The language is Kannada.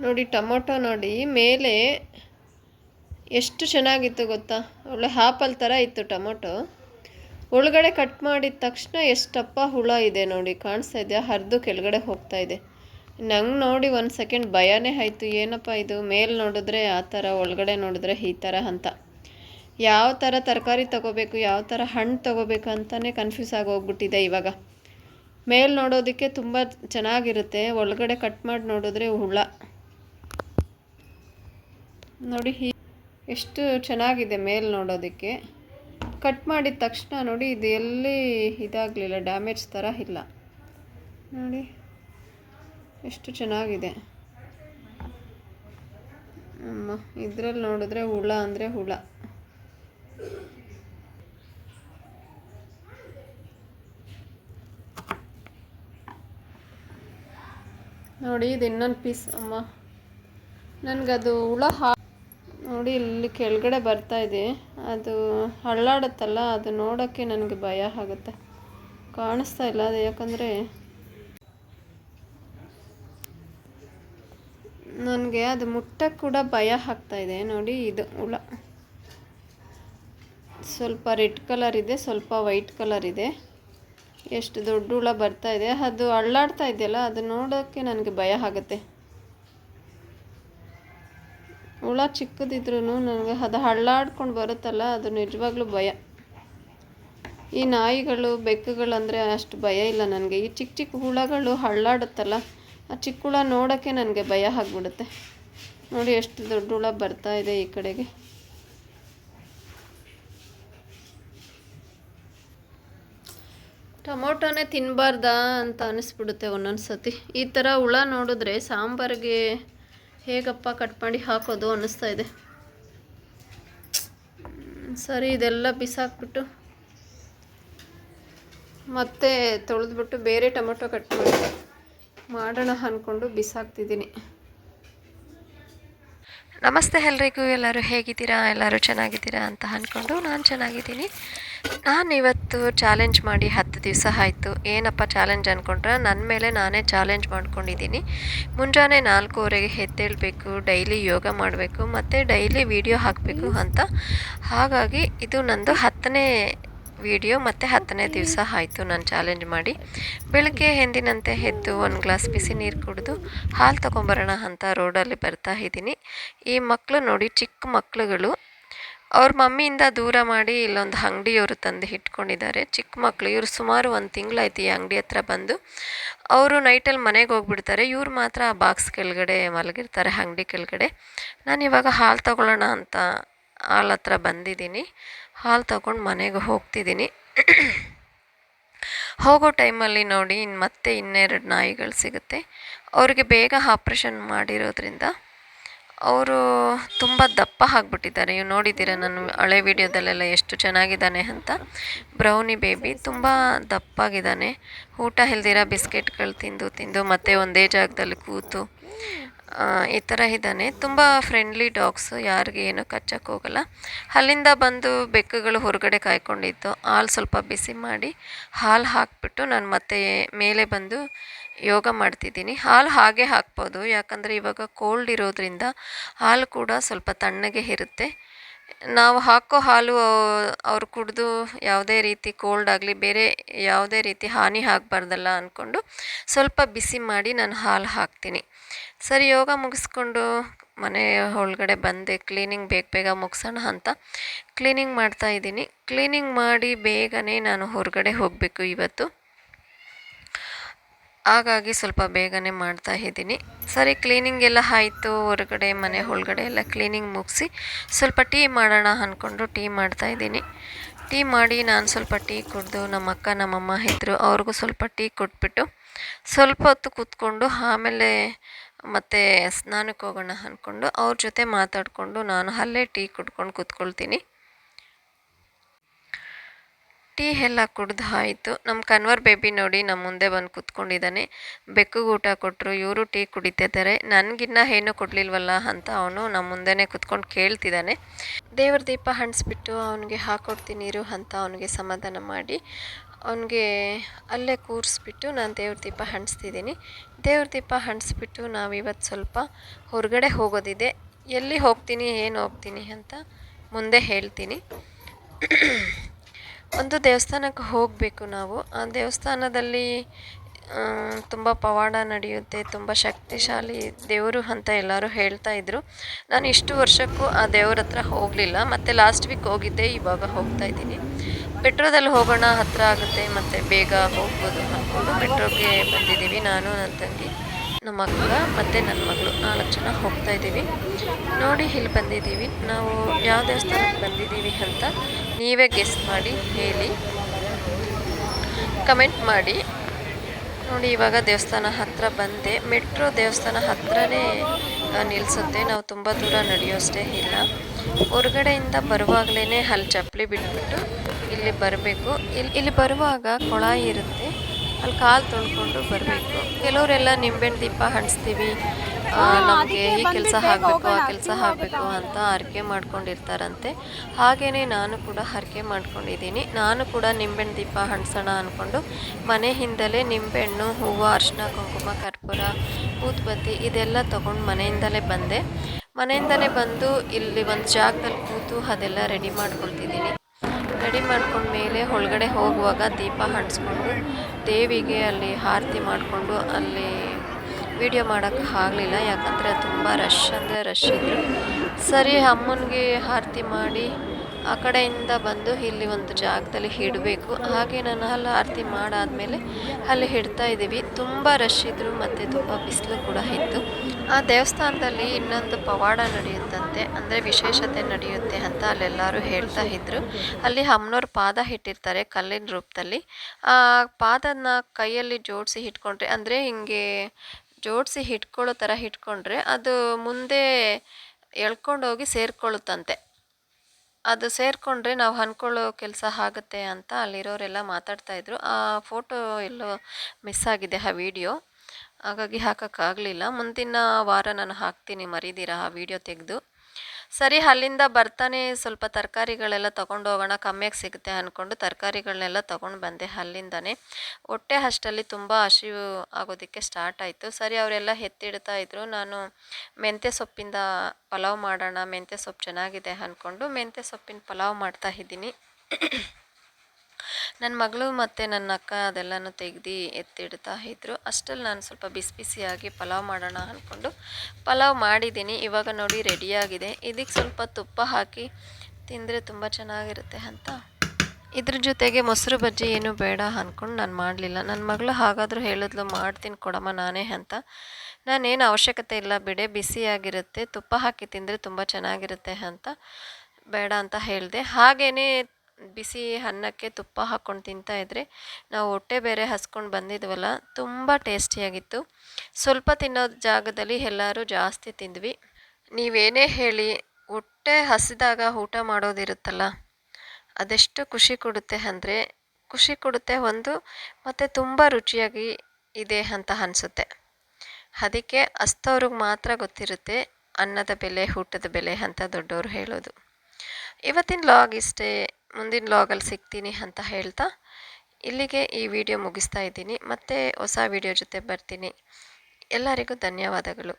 ನೋಡಿ, ಟೊಮೊಟೊ ನೋಡಿ, ಮೇಲೆ ಎಷ್ಟು ಚೆನ್ನಾಗಿತ್ತು ಗೊತ್ತಾ? ಒಳ್ಳೆ ಹಾಪಲ್ ಥರ ಇತ್ತು ಟೊಮೊಟೊ. ಒಳಗಡೆ ಕಟ್ ಮಾಡಿದ ತಕ್ಷಣ ಎಷ್ಟಪ್ಪ ಹುಳ ಇದೆ ನೋಡಿ, ಕಾಣಿಸ್ತಾ ಇದೆಯಾ? ಹರಿದು ಕೆಳಗಡೆ ಹೋಗ್ತಾ ಇದೆ. ನಂಗೆ ನೋಡಿ ಒಂದು ಸೆಕೆಂಡ್ ಭಯನೇ ಆಯಿತು. ಏನಪ್ಪ ಇದು? ಮೇಲೆ ನೋಡಿದ್ರೆ ಆ ಥರ, ಒಳಗಡೆ ನೋಡಿದ್ರೆ ಈ ಥರ ಅಂತ. ಯಾವ ಥರ ತರಕಾರಿ ತೊಗೋಬೇಕು, ಯಾವ ಥರ ಹಣ್ಣು ತೊಗೋಬೇಕು ಅಂತಲೇ ಕನ್ಫ್ಯೂಸ್ ಆಗಿ ಹೋಗ್ಬಿಟ್ಟಿದೆ ಇವಾಗ. ಮೇಲೆ ನೋಡೋದಕ್ಕೆ ತುಂಬ ಚೆನ್ನಾಗಿರುತ್ತೆ. ಒಳಗಡೆ ಕಟ್ ಮಾಡಿ ನೋಡಿದ್ರೆ ಹುಳ. ನೋಡಿ, ಹೀ, ಎಷ್ಟು ಚೆನ್ನಾಗಿದೆ ಮೇಲೆ ನೋಡೋದಕ್ಕೆ. ಕಟ್ ಮಾಡಿದ ತಕ್ಷಣ ನೋಡಿ, ಇದು ಎಲ್ಲಿ ಇದಾಗಲಿಲ್ಲ, ಡ್ಯಾಮೇಜ್ ಥರ ಇಲ್ಲ. ನೋಡಿ, ಎಷ್ಟು ಚೆನ್ನಾಗಿದೆ. ಅಮ್ಮ, ಇದ್ರಲ್ಲಿ ನೋಡಿದ್ರೆ ಹುಳ ಅಂದರೆ ಹುಳ. ನೋಡಿ, ಇದು ಇನ್ನೊಂದು ಪೀಸ್ ಅಮ್ಮ. ನನಗದು ಹುಳ ಹಾ ನೋಡಿ, ಇಲ್ಲಿ ಕೆಳಗಡೆ ಬರ್ತಾ ಇದೆ. ಅದು ಅಳ್ಳಾಡುತ್ತಲ್ಲ, ಅದು ನೋಡೋಕ್ಕೆ ನನಗೆ ಭಯ ಆಗುತ್ತೆ. ಕಾಣಿಸ್ತಾ ಇಲ್ಲ ಅದು, ಯಾಕಂದರೆ ನನಗೆ ಅದು ಮುಟ್ಟಕ್ಕೆ ಕೂಡ ಭಯ ಆಗ್ತಾ ಇದೆ. ನೋಡಿ, ಇದು ಹುಳ. ಸ್ವಲ್ಪ ರೆಡ್ ಕಲರ್ ಇದೆ, ಸ್ವಲ್ಪ ವೈಟ್ ಕಲರ್ ಇದೆ. ಎಷ್ಟು ದೊಡ್ಡ ಹುಳ ಬರ್ತಾ ಇದೆ. ಅದು ಅಳ್ಳಾಡ್ತಾ ಇದೆಯಲ್ಲ, ಅದು ನೋಡೋಕ್ಕೆ ನನಗೆ ಭಯ ಆಗುತ್ತೆ. ಹುಳ ಚಿಕ್ಕದಿದ್ರೂ ನನಗೆ ಅದು ಹಳ್ಳಾಡ್ಕೊಂಡು ಬರುತ್ತಲ್ಲ, ಅದು ನಿಜವಾಗ್ಲೂ ಭಯ. ಈ ನಾಯಿಗಳು, ಬೆಕ್ಕುಗಳಂದರೆ ಅಷ್ಟು ಭಯ ಇಲ್ಲ ನನಗೆ. ಈ ಚಿಕ್ಕ ಚಿಕ್ಕ ಹುಳಗಳು ಹಳ್ಳಾಡುತ್ತಲ್ಲ, ಆ ಚಿಕ್ಕ ಹುಳ ನೋಡೋಕ್ಕೆ ನನಗೆ ಭಯ ಆಗಿಬಿಡುತ್ತೆ. ನೋಡಿ ಎಷ್ಟು ದೊಡ್ಡ ಹುಳ ಬರ್ತಾ ಇದೆ ಈ ಕಡೆಗೆ. ಟೊಮೊಟೊನೇ ತಿನ್ನಬಾರ್ದಾ ಅಂತ ಅನಿಸ್ಬಿಡುತ್ತೆ ಒಂದೊಂದು ಸತಿ ಈ ಥರ ಹುಳ ನೋಡಿದ್ರೆ ಸಾಂಬಾರಿಗೆ ಹೇಗಪ್ಪ ಕಟ್ ಮಾಡಿ ಹಾಕೋದು ಅನ್ನಿಸ್ತಾ ಇದೆ. ಸರಿ, ಇದೆಲ್ಲ ಬಿಸಾಕ್ಬಿಟ್ಟು ಮತ್ತೆ ತೊಳೆದ್ಬಿಟ್ಟು ಬೇರೆ ಟೊಮೆಟೊ ಕಟ್ ಮಾಡಿ ಮಾಡೋಣ ಅಂದ್ಕೊಂಡು ಬಿಸಾಕ್ತಿದ್ದೀನಿ. ನಮಸ್ತೆ ಎಲ್ರಿಗೂ, ಎಲ್ಲರೂ ಹೇಗಿದ್ದೀರಾ? ಎಲ್ಲರೂ ಚೆನ್ನಾಗಿದ್ದೀರಾ ಅಂತ ಅಂದ್ಕೊಂಡು ನಾನು ಚೆನ್ನಾಗಿದ್ದೀನಿ. ನಾನು ಇವತ್ತು ಚಾಲೆಂಜ್ ಮಾಡಿ ಹತ್ತು ದಿವಸ ಆಯಿತು. ಏನಪ್ಪ ಚಾಲೆಂಜ್ ಅಂದ್ಕೊಂಡ್ರೆ ನನ್ನ ಮೇಲೆ ನಾನೇ ಚಾಲೆಂಜ್ ಮಾಡ್ಕೊಂಡಿದ್ದೀನಿ ಮುಂಜಾನೆ ನಾಲ್ಕೂವರೆಗೆ ಎದ್ದೇಳಬೇಕು ಡೈಲಿ ಯೋಗ ಮಾಡಬೇಕು ಮತ್ತು ಡೈಲಿ ವಿಡಿಯೋ ಹಾಕಬೇಕು ಅಂತ. ಹಾಗಾಗಿ ಇದು ನಂದು ಹತ್ತನೇ ವಿಡಿಯೋ ಮತ್ತು ಹತ್ತನೇ ದಿವಸ ಆಯಿತು ನಾನು ಚಾಲೆಂಜ್ ಮಾಡಿ. ಬೆಳಗ್ಗೆ ಎಂದಿನಂತೆ ಎದ್ದು ಒಂದು ಗ್ಲಾಸ್ ಬಿಸಿ ನೀರು ಕುಡಿದು ಹಾಲು ತೊಗೊಂಬರೋಣ ಅಂತ ರೋಡಲ್ಲಿ ಬರ್ತಾ ಇದ್ದೀನಿ ಈ ಮಕ್ಕಳು ನೋಡಿ ಚಿಕ್ಕ ಮಕ್ಕಳುಗಳು ಅವ್ರ ಮಮ್ಮಿಯಿಂದ ದೂರ ಮಾಡಿ ಇಲ್ಲೊಂದು ಅಂಗಡಿಯವರು ತಂದು ಇಟ್ಕೊಂಡಿದ್ದಾರೆ. ಚಿಕ್ಕ ಮಕ್ಕಳು ಇವರು ಸುಮಾರು ಒಂದು ತಿಂಗಳಾಯ್ತು ಈ ಅಂಗಡಿ ಹತ್ರ ಬಂದು. ಅವರು ನೈಟಲ್ಲಿ ಮನೆಗೆ ಹೋಗ್ಬಿಡ್ತಾರೆ. ಇವ್ರು ಮಾತ್ರ ಆ ಬಾಕ್ಸ್ ಕೆಳಗಡೆ ಮಲಗಿರ್ತಾರೆ, ಅಂಗಡಿ ಕೆಳಗಡೆ. ನಾನು ಇವಾಗ ಹಾಲು ತಗೊಳ್ಳೋಣ ಅಂತ ಹಾಲ್ ಹತ್ರ ಬಂದಿದ್ದೀನಿ. ಹಾಲು ತಗೊಂಡು ಮನೆಗೆ ಹೋಗ್ತಿದ್ದೀನಿ. ಹೋಗೋ ಟೈಮಲ್ಲಿ ನೋಡಿ ಇನ್ನು ಮತ್ತೆ ಇನ್ನೆರಡು ನಾಯಿಗಳು ಸಿಗುತ್ತೆ. ಅವ್ರಿಗೆ ಬೇಗ ಆಪ್ರೇಷನ್ ಮಾಡಿರೋದ್ರಿಂದ ಅವರು ತುಂಬ ದಪ್ಪ ಆಗಿಬಿಟ್ಟಿದ್ದಾರೆ. ನೀವು ನೋಡಿದ್ದೀರ ನಾನು ಹಳೆ ವಿಡಿಯೋದಲ್ಲೆಲ್ಲ ಎಷ್ಟು ಚೆನ್ನಾಗಿದ್ದಾನೆ ಅಂತ? ಬ್ರೌನಿ ಬೇಬಿ ತುಂಬ ದಪ್ಪಾಗಿದ್ದಾನೆ. ಊಟ ಹೆಲ್ದಿರ ಬಿಸ್ಕೆಟ್ಗಳು ತಿಂದು ತಿಂದು ಮತ್ತೆ ಒಂದೇ ಜಾಗದಲ್ಲಿ ಕೂತು ಈ ಥರ ಇದ್ದಾನೆ. ತುಂಬ ಫ್ರೆಂಡ್ಲಿ ಡಾಗ್ಸು ಯಾರಿಗೆ ಏನೂ ಕಚ್ಚಕ್ಕೆ ಹೋಗಲ್ಲ. ಅಲ್ಲಿಂದ ಬಂದು ಬೆಕ್ಕುಗಳು ಹೊರಗಡೆ ಕಾಯ್ಕೊಂಡಿತ್ತು. ಹಾಲು ಸ್ವಲ್ಪ ಬಿಸಿ ಮಾಡಿ ಹಾಲು ಹಾಕಿಬಿಟ್ಟು ನಾನು ಮತ್ತೆ ಮೇಲೆ ಬಂದು ಯೋಗ ಮಾಡ್ತಿದ್ದೀನಿ. ಹಾಲು ಹಾಗೆ ಹಾಕ್ಬೋದು. ಯಾಕಂದರೆ ಇವಾಗ ಕೋಲ್ಡ್ ಇರೋದ್ರಿಂದ ಹಾಲು ಕೂಡ ಸ್ವಲ್ಪ ತಣ್ಣಗೆ ಇರುತ್ತೆ. ನಾವು ಹಾಕೋ ಹಾಲು ಅವ್ರು ಕುಡಿದು ಯಾವುದೇ ರೀತಿ ಕೋಲ್ಡ್ ಆಗಲಿ, ಬೇರೆ ಯಾವುದೇ ರೀತಿ ಹಾನಿ ಆಗಬಾರ್ದಲ್ಲ ಅಂದ್ಕೊಂಡು ಸ್ವಲ್ಪ ಬಿಸಿ ಮಾಡಿ ನಾನು ಹಾಲು ಹಾಕ್ತೀನಿ. ಸರಿ, ಯೋಗ ಮುಗಿಸ್ಕೊಂಡು ಮನೆ ಒಳಗಡೆ ಬಂದೆ. ಕ್ಲೀನಿಂಗ್ ಬೇಗ ಬೇಗ ಮುಗಿಸೋಣ ಅಂತ ಕ್ಲೀನಿಂಗ್ ಮಾಡ್ತಾ ಇದ್ದೀನಿ. ಕ್ಲೀನಿಂಗ್ ಮಾಡಿ ಬೇಗನೆ ನಾನು ಹೊರಗಡೆ ಹೋಗಬೇಕು ಇವತ್ತು. ಹಾಗಾಗಿ ಸ್ವಲ್ಪ ಬೇಗನೆ ಮಾಡ್ತಾ ಇದ್ದೀನಿ. ಸರಿ ಕ್ಲೀನಿಂಗ್ ಎಲ್ಲ ಆಯಿತು. ಹೊರಗಡೆ, ಮನೆ ಒಳಗಡೆ ಎಲ್ಲ ಕ್ಲೀನಿಂಗ್ ಮುಗಿಸಿ ಸ್ವಲ್ಪ ಟೀ ಮಾಡೋಣ ಅಂದ್ಕೊಂಡು ಟೀ ಮಾಡ್ತಾ ಇದ್ದೀನಿ. ಟೀ ಮಾಡಿ ನಾನು ಸ್ವಲ್ಪ ಟೀ ಕುಡಿದು ನಮ್ಮ ಅಕ್ಕ ನಮ್ಮಮ್ಮ ಇದ್ದರು ಅವ್ರಿಗೂ ಸ್ವಲ್ಪ ಟೀ ಕೊಟ್ಬಿಟ್ಟು ಸ್ವಲ್ಪ ಹೊತ್ತು ಕೂತ್ಕೊಂಡು ಆಮೇಲೆ ಮತ್ತು ಸ್ನಾನಕ್ಕೆ ಹೋಗೋಣ ಅಂದ್ಕೊಂಡು ಅವ್ರ ಜೊತೆ ಮಾತಾಡಿಕೊಂಡು ನಾನು ಅಲ್ಲೇ ಟೀ ಕುಡ್ಕೊಂಡು ಕೂತ್ಕೊಳ್ತೀನಿ. ಟೀ ಎಲ್ಲ ಕುಡ್ದು ಆಯಿತು. ನಮ್ಮ ಕನ್ವರ್ ಬೇಬಿ ನೋಡಿ ನಮ್ಮ ಮುಂದೆ ಬಂದು ಕೂತ್ಕೊಂಡಿದ್ದಾನೆ. ಬೆಕ್ಕಿಗೆ ಊಟ ಕೊಟ್ಟರು ಇವರು ಟೀ ಕುಡಿತಿದ್ದಾರೆ. ನನಗಿನ್ನ ಏನೂ ಕೊಡಲಿಲ್ವಲ್ಲ ಅಂತ ಅವನು ನಮ್ಮ ಮುಂದೆನೇ ಕೂತ್ಕೊಂಡು ಕೇಳ್ತಿದ್ದಾನೆ. ದೇವ್ರ ದೀಪ ಹಣಿಸ್ಬಿಟ್ಟು ಅವನಿಗೆ ಹಾಕೊಡ್ತೀನಿ ಇರು ಅಂತ ಅವನಿಗೆ ಸಮಾಧಾನ ಮಾಡಿ, ಅವನಿಗೆ ಅಲ್ಲೇ ಕೂರಿಸ್ಬಿಟ್ಟು ನಾನು ದೇವ್ರ ದೀಪ ಹಣಿಸ್ತಿದ್ದೀನಿ. ದೇವ್ರ ದೀಪ ನಾವು ನಾವಿವತ್ತು ಸ್ವಲ್ಪ ಹೊರಗಡೆ ಹೋಗೋದಿದೆ. ಎಲ್ಲಿ ಹೋಗ್ತೀನಿ, ಏನು ಹೋಗ್ತೀನಿ ಅಂತ ಮುಂದೆ ಹೇಳ್ತೀನಿ. ಒಂದು ದೇವಸ್ಥಾನಕ್ಕೆ ಹೋಗಬೇಕು ನಾವು. ಆ ದೇವಸ್ಥಾನದಲ್ಲಿ ತುಂಬ ಪವಾಡ ನಡೆಯುತ್ತೆ, ತುಂಬ ಶಕ್ತಿಶಾಲಿ ದೇವರು ಅಂತ ಎಲ್ಲರೂ ಹೇಳ್ತಾ ಇದ್ರು. ನಾನು ಇಷ್ಟು ವರ್ಷಕ್ಕೂ ಆ ದೇವ್ರ ಹತ್ರ ಹೋಗಲಿಲ್ಲ. ಮತ್ತು ಲಾಸ್ಟ್ ವೀಕ್ ಹೋಗಿದ್ದೆ, ಇವಾಗ ಹೋಗ್ತಾ ಇದ್ದೀನಿ. ಮೆಟ್ರೋದಲ್ಲಿ ಹೋಗೋಣ, ಹತ್ರ ಆಗುತ್ತೆ, ಮತ್ತು ಬೇಗ ಹೋಗ್ಬೋದು ಅಂದ್ಕೊಂಡು ಮೆಟ್ರೋಗೆ ಬಂದಿದ್ದೀವಿ. ನಾನು, ನನ್ನ ತಂಗಿ, ನಮ್ಮ ಅಕ್ಕ, ಮತ್ತು ನನ್ನ ಮಗಳು ನಾಲ್ಕು ಜನ ಹೋಗ್ತಾ ಇದ್ದೀವಿ. ನೋಡಿ, ಇಲ್ಲಿ ಬಂದಿದ್ದೀವಿ. ನಾವು ಯಾವ ದೇವಸ್ಥಾನಕ್ಕೆ ಬಂದಿದ್ದೀವಿ ಅಂತ ನೀವೇ ಗೆಸ್ ಮಾಡಿ, ಹೇಳಿ. ಕಮೆಂಟ್ ಮಾಡಿ. ನೋಡಿ, ಇವಾಗ ದೇವಸ್ಥಾನ ಹತ್ತಿರ ಬಂದೆ. ಮೆಟ್ರೋ ದೇವಸ್ಥಾನ ಹತ್ತಿರನೇ ನಿಲ್ಲಿಸುತ್ತೆ ನಾವು ತುಂಬ ದೂರ ನಡೆಯೋಷ್ಟೇ ಇಲ್ಲ. ಹೊರಗಡೆಯಿಂದ ಬರುವಾಗಲೇ ಅಲ್ಲಿ ಚಪ್ಪಲಿ ಬಿಟ್ಬಿಟ್ಟು ಇಲ್ಲಿ ಬರಬೇಕು. ಇಲ್ಲಿ ಇಲ್ಲಿ ಬರುವಾಗ ಕೊಳಾಯಿ ಇರುತ್ತೆ. ಅಲ್ಲಿ ಕಾಲು ತೊಳ್ಕೊಂಡು ಬರಬೇಕು. ಕೆಲವರೆಲ್ಲ ನಿಂಬೆಹಣ್ಣು ದೀಪ ಹಂಚ್ತೀವಿ. ನಮಗೆ ಈ ಕೆಲಸ ಆಗಬೇಕು ಆ ಕೆಲಸ ಆಗಬೇಕು ಅಂತ ಹರಕೆ ಮಾಡ್ಕೊಂಡಿರ್ತಾರಂತೆ. ಹಾಗೆಯೇ ನಾನು ಕೂಡ ಹರಕೆ ಮಾಡ್ಕೊಂಡಿದ್ದೀನಿ. ನಾನು ಕೂಡ ನಿಂಬೆಹಣ್ಣು ದೀಪ ಹಣ್ಸೋಣ ಅಂದ್ಕೊಂಡು ಮನೆ ಹಿಂದಲೇ ನಿಂಬೆಹಣ್ಣು ಹೂವು ಅರಿಶಿನ ಕುಂಕುಮ ಕರ್ಪೂರ ಊದ್ಬತ್ತಿ ಇದೆಲ್ಲ ತೊಗೊಂಡು ಮನೆಯಿಂದಲೇ ಬಂದೆ. ಮನೆಯಿಂದಲೇ ಬಂದು ಇಲ್ಲಿ ಒಂದು ಜಾಗದಲ್ಲಿ ಕೂತು ಅದೆಲ್ಲ ರೆಡಿ ಮಾಡ್ಕೊಳ್ತಿದ್ದೀನಿ. ರೆಡಿ ಮಾಡ್ಕೊಂಡ್ಮೇಲೆ ಒಳಗಡೆ ಹೋಗುವಾಗ ದೀಪ ಹಣ್ಸ್ಕೊಂಡು ದೇವಿಗೆ ಅಲ್ಲಿ ಆರತಿ ಮಾಡಿಕೊಂಡು ಅಲ್ಲಿ ವಿಡಿಯೋ ಮಾಡೋಕ್ಕೆ ಆಗಲಿಲ್ಲ, ಯಾಕಂದರೆ ತುಂಬ ರಶ್ ಅಂದರೆ ರಶ್ ಇದ್ದರು ಸರಿ, ಅಮ್ಮನಿಗೆ ಆರತಿ ಮಾಡಿ ಆ ಕಡೆಯಿಂದ ಬಂದು ಇಲ್ಲಿ ಒಂದು ಜಾಗದಲ್ಲಿ ಹಿಡಬೇಕು ಹಾಗೆ ನಾನು ಅಲ್ಲಿ ಆರತಿ ಮಾಡಾದಮೇಲೆ ಅಲ್ಲಿ ಇಡ್ತಾ ಇದ್ದೀವಿ. ತುಂಬ ರಶ್ ಇದ್ದರು ಮತ್ತು ತುಂಬ ಬಿಸಿಲು ಕೂಡ ಇತ್ತು. ಆ ದೇವಸ್ಥಾನದಲ್ಲಿ ಇನ್ನೊಂದು ಪವಾಡ ನಡೆಯುತ್ತಂತೆ, ಅಂದರೆ ವಿಶೇಷತೆ ನಡೆಯುತ್ತೆ ಅಂತ ಅಲ್ಲೆಲ್ಲರೂ ಹೇಳ್ತಾ ಇದ್ದರು ಅಲ್ಲಿ ಅಮ್ಮನವ್ರ ಪಾದ ಇಟ್ಟಿರ್ತಾರೆ ಕಲ್ಲಿನ ರೂಪದಲ್ಲಿ. ಆ ಪಾದನ ಕೈಯಲ್ಲಿ ಜೋಡಿಸಿ ಇಟ್ಕೊಂಡ್ರೆ, ಅಂದರೆ ಹಿಂಗೆ ಜೋಡಿಸಿ ಇಟ್ಕೊಳ್ಳೋ ಥರ ಇಟ್ಕೊಂಡ್ರೆ ಅದು ಮುಂದೆ ಎಳ್ಕೊಂಡೋಗಿ ಸೇರ್ಕೊಳ್ಳುತ್ತಂತೆ. ಅದು ಸೇರಿಕೊಂಡ್ರೆ ನಾವು ಅಂದ್ಕೊಳ್ಳೋ ಕೆಲಸ ಆಗುತ್ತೆ ಅಂತ ಅಲ್ಲಿರೋರೆಲ್ಲ ಮಾತಾಡ್ತಾಯಿದ್ರು ಆ ಫೋಟೋ ಎಲ್ಲೋ ಮಿಸ್ ಆಗಿದೆ ಆ ವಿಡಿಯೋ. ಹಾಗಾಗಿ ಹಾಕೋಕ್ಕಾಗಲಿಲ್ಲ. ಮುಂದಿನ ವಾರ ನಾನು ಹಾಕ್ತೀನಿ, ಮರಿದಿರ ಆ ವಿಡಿಯೋ ತೆಗೆದು. ಸರಿ, ಅಲ್ಲಿಂದ ಬರ್ತಾನೆ, ಸ್ವಲ್ಪ ತರಕಾರಿಗಳೆಲ್ಲ ತೊಗೊಂಡು ಹೋಗೋಣ, ಕಮ್ಮಿಯಾಗಿ ಸಿಗುತ್ತೆ ಅಂದ್ಕೊಂಡು ತರಕಾರಿಗಳನ್ನೆಲ್ಲ ತೊಗೊಂಡು ಬಂದೆ ಅಲ್ಲಿಂದನೇ. ಹೊಟ್ಟೆ ಅಷ್ಟಲ್ಲಿ ತುಂಬ ಹಸಿವು ಆಗೋದಕ್ಕೆ ಸ್ಟಾರ್ಟ್ ಆಯಿತು. ಸರಿ, ಅವರೆಲ್ಲ ಎತ್ತಿಡ್ತಾ ಇದ್ರು. ನಾನು ಮೆಂತ್ಯ ಸೊಪ್ಪಿಂದ ಪಲಾವ್ ಮಾಡೋಣ, ಮೆಂತ್ಯ ಸೊಪ್ಪು ಚೆನ್ನಾಗಿದೆ ಅಂದ್ಕೊಂಡು ಮೆಂತ್ಯ ಸೊಪ್ಪಿನ ಪಲಾವ್ ಮಾಡ್ತಾ ಇದ್ದೀನಿ. ನನ್ನ ಮಗಳು ಮತ್ತು ನನ್ನ ಅಕ್ಕ ಅದೆಲ್ಲನೂ ತೆಗ್ದು ಎತ್ತಿಡ್ತಾ ಇದ್ರು. ಅಷ್ಟಲ್ಲಿ ನಾನು ಸ್ವಲ್ಪ ಬಿಸಿ ಬಿಸಿಯಾಗಿ ಪಲಾವ್ ಮಾಡೋಣ ಅಂದ್ಕೊಂಡು ಪಲಾವ್ ಮಾಡಿದ್ದೀನಿ ಇವಾಗ ನೋಡಿ ರೆಡಿಯಾಗಿದೆ ಇದಕ್ಕೆ ಸ್ವಲ್ಪ ತುಪ್ಪ ಹಾಕಿ ತಿಂದರೆ ತುಂಬ ಚೆನ್ನಾಗಿರುತ್ತೆ ಅಂತ. ಇದ್ರ ಜೊತೆಗೆ ಮೊಸರು ಬಜ್ಜಿ ಏನು ಬೇಡ ಅಂದ್ಕೊಂಡು ನಾನು ಮಾಡಲಿಲ್ಲ. ನನ್ನ ಮಗಳು ಹಾಗಾದರೂ ಹೇಳಿದ್ಲು, ಮಾಡ್ತೀನಿ ಕೊಡಮ್ಮ ನಾನೇ ಅಂತ. ನಾನೇನು ಅವಶ್ಯಕತೆ ಇಲ್ಲ, ಬಿಡೆ ಬಿಸಿಯಾಗಿರುತ್ತೆ, ತುಪ್ಪ ಹಾಕಿ ತಿಂದರೆ ತುಂಬ ಚೆನ್ನಾಗಿರುತ್ತೆ ಅಂತ ಬೇಡ ಅಂತ ಹೇಳಿದೆ. ಹಾಗೆಯೇ ಬಿಸಿ ಅನ್ನಕ್ಕೆ ತುಪ್ಪ ಹಾಕ್ಕೊಂಡು ತಿಂತಾ ಇದ್ದರೆ ನಾವು ಹೊಟ್ಟೆ ಬೇರೆ ಹಸ್ಕೊಂಡು ಬಂದಿದ್ವಲ್ಲ, ತುಂಬ ಟೇಸ್ಟಿಯಾಗಿತ್ತು. ಸ್ವಲ್ಪ ತಿನ್ನೋ ಜಾಗದಲ್ಲಿ ಎಲ್ಲರೂ ಜಾಸ್ತಿ ತಿಂದ್ವಿ. ನೀವೇನೇ ಹೇಳಿ, ಹೊಟ್ಟೆ ಹಸಿದಾಗ ಊಟ ಮಾಡೋದಿರುತ್ತಲ್ಲ, ಅದೆಷ್ಟು ಖುಷಿ ಕೊಡುತ್ತೆ ಅಂದರೆ, ಖುಷಿ ಕೊಡುತ್ತೆ ಒಂದು ಮತ್ತು ತುಂಬ ರುಚಿಯಾಗಿ ಇದೆ ಅಂತ ಅನಿಸುತ್ತೆ. ಅದಕ್ಕೆ ಹಸ್ತವ್ರಿಗೆ ಮಾತ್ರ ಗೊತ್ತಿರುತ್ತೆ, ಅನ್ನದ ಬೆಲೆ, ಊಟದ ಬೆಲೆ ಅಂತ ದೊಡ್ಡವರು ಹೇಳೋದು. ಇವತ್ತಿನ ಲಾಗ್ ಇಷ್ಟೇ. ಮುಂದಿನ ಲಾಗಲ್ಲಿ ಸಿಗ್ತೀನಿ ಅಂತ ಹೇಳ್ತಾ ಇಲ್ಲಿಗೆ ಈ ವಿಡಿಯೋ ಮುಗಿಸ್ತಾ ಇದ್ದೀನಿ. ಮತ್ತೆ ಹೊಸ ವಿಡಿಯೋ ಜೊತೆ ಬರ್ತೀನಿ. ಎಲ್ಲರಿಗೂ ಧನ್ಯವಾದಗಳು.